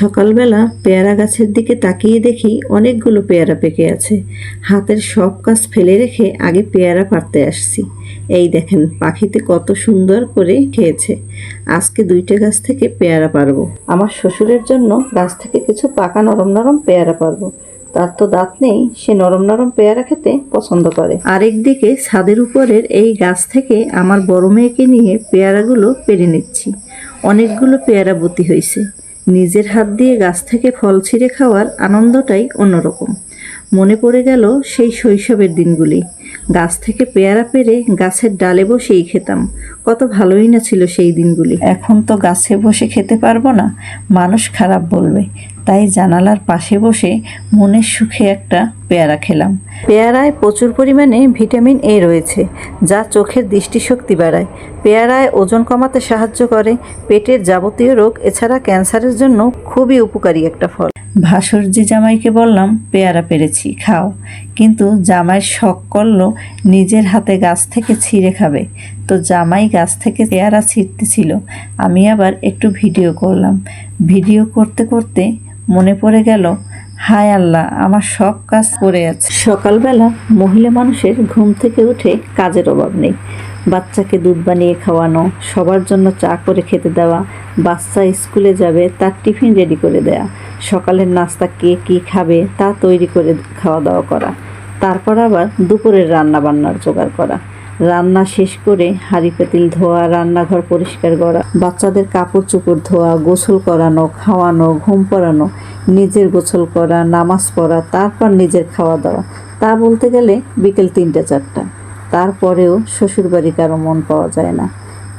সকালবেলা পেয়ারা গাছের দিকে তাকিয়ে দেখি অনেকগুলো পেয়ারা পেকে আছে। হাতের সব কাজ ফেলে রেখে আগে পেয়ারা পারতে আসছি। এই দেখেন, পাখিতে কত সুন্দর করে খেয়েছে। আজকে দুইটা গাছ থেকে পেয়ারা পারব আমার শ্বশুরের জন্য গাছ থেকে কিছু পাকা নরম নরম পেয়ারা পারব তার তো দাঁত নেই, সে নরম নরম পেয়ারা খেতে পছন্দ করে। আরেকদিকে ছাদের উপরের এই গাছ থেকে আমার বড় মেয়েকে নিয়ে পেয়ারাগুলো পেরে নিচ্ছি। অনেকগুলো পেয়ারা বুতি হয়েছে। নিজের হাত দিয়ে গাছ থেকে ফল ছিঁড়ে খাওয়ার আনন্দটাই অন্যরকম। মনে পড়ে গেল সেই শৈশবের দিনগুলি। গাছ থেকে পেয়ারা পেরে গাছের ডালে বসেই খেতাম। কত ভালোই না ছিল সেই দিনগুলি। এখন তো গাছে বসে খেতে পারব না মানুষ খারাপ বলবে। তাই জানালার পাশে বসে মনের সুখে একটা পেয়ারা খেলাম। পেয়ারায় প্রচুর পরিমাণে ভিটামিন এ রয়েছে যা চোখের দৃষ্টিশক্তি বাড়ায়। পেয়ারায় ওজন কমাতে সাহায্য করে পেটের যাবতীয় রোগ এছাড়া ক্যান্সারের জন্য খুবই উপকারী একটা ফল। ভাসুরজি জামাইকে বললাম, পেয়ারা পেরেছি, খাও। কিন্তু জামাই শখ করল নিজের হাতে গাছ থেকে ছিঁড়ে খাবে। তো জামাই গাছ থেকে পেয়ারা ছিঁড়তেছিল। আমি আবার একটু ভিডিও করলাম। ভিডিও করতে করতে মনে পড়ে গেল, হায় আল্লাহ, আমার সব কাজ করে আছে। সকালবেলা মহিলা মানুষের ঘুম থেকে উঠে কাজের অভাব নেই। বাচ্চাকে দুধ বানিয়ে খাওয়ানো, সবার জন্য চা করে খেতে দেওয়া, বাচ্চা স্কুলে যাবে, তার টিফিন রেডি করে দেয়া। সকালের নাস্তা কে কী খাবে তা তৈরি করে খাওয়া দাওয়া করা। তারপর আবার দুপুরের রান্না বান্নার জোগাড় করা। রান্না শেষ করে হাঁড়ি পাতিল ধোয়া, রান্নাঘর পরিষ্কার করা, বাচ্চাদের কাপড় চোপড় ধোয়া, গোসল করানো, খাওয়ানো, ঘুম পড়ানো, নিজের গোসল করা, নামাজ পড়া, তারপর নিজের খাওয়া দাওয়া তা বলতে গেলে বিকেল তিনটা, চারটা। তারপরেও শ্বশুরবাড়ি কারও মন পাওয়া যায় না।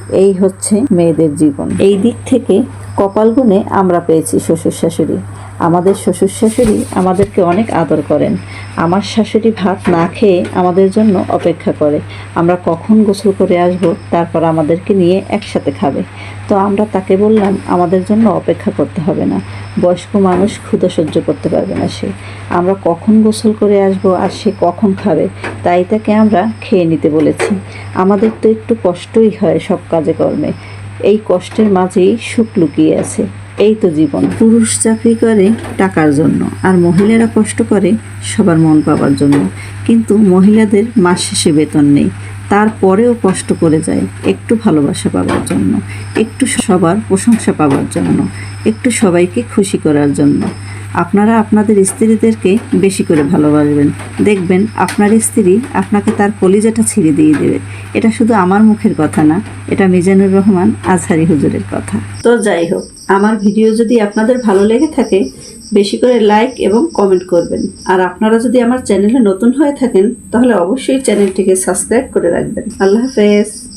এই হচ্ছে মেয়েদের জীবন। এই দিক থেকে কপাল গুণে আমরা পেয়েছি শ্বশুর শাশুড়ি। আমাদের শ্বশুর শাশুড়ি আমাদেরকে অনেক আদর করেন। আমার শাশুড়ি ভাত না খেয়ে আমাদের জন্য অপেক্ষা করে। আমরা কখন গোসল করে আসব, তারপর আমাদেরকে নিয়ে একসাথে খাবে। তো আমরা তাকে বললাম, আমাদের জন্য অপেক্ষা করতে হবে না। বয়স্ক মানুষ ক্ষুধা সহ্য করতে পারবে না সে। আমরা কখন গোসল করে আসব আর সে কখন খাবে? তাই তাকে আমরা খেয়ে নিতে বলেছি। আমাদের তো একটু কষ্টই হয় সব কাজে কর্মে। এই কষ্টের মাঝেই সুখ লুকিয়ে আছে। এই তো জীবন। পুরুষ চাকরি করে টাকার জন্য আর মহিলারা কষ্ট করে সবার মন পাওয়ার জন্য। কিন্তু মহিলাদের মাস শেষে বেতন নেই। তারপরেও কষ্ট করে যায় একটু ভালোবাসা পাওয়ার জন্য, একটু সবার প্রশংসা পাওয়ার জন্য, একটু সবাইকে খুশি করার জন্য। আপনারা আপনাদের স্ত্রীদেরকে বেশি করে ভালোবাসবেন। দেখবেন আপনার স্ত্রী আপনাকে তার কলিজাটা ছিঁড়ে দিয়ে দেবে। এটা শুধু আমার মুখের কথা না, এটা মিজানুর রহমান আজহারি হুজুরের কথা। তো যাই হোক, আমার ভিডিও যদি আপনাদের ভালো লেগে থাকে, বেশি করে লাইক এবং কমেন্ট করবেন। আর আপনারা যদি আমার চ্যানেলে নতুন হয়ে থাকেন, তাহলে অবশ্যই চ্যানেলটিকে সাবস্ক্রাইব করে রাখবেন। আল্লাহ হাফেজ।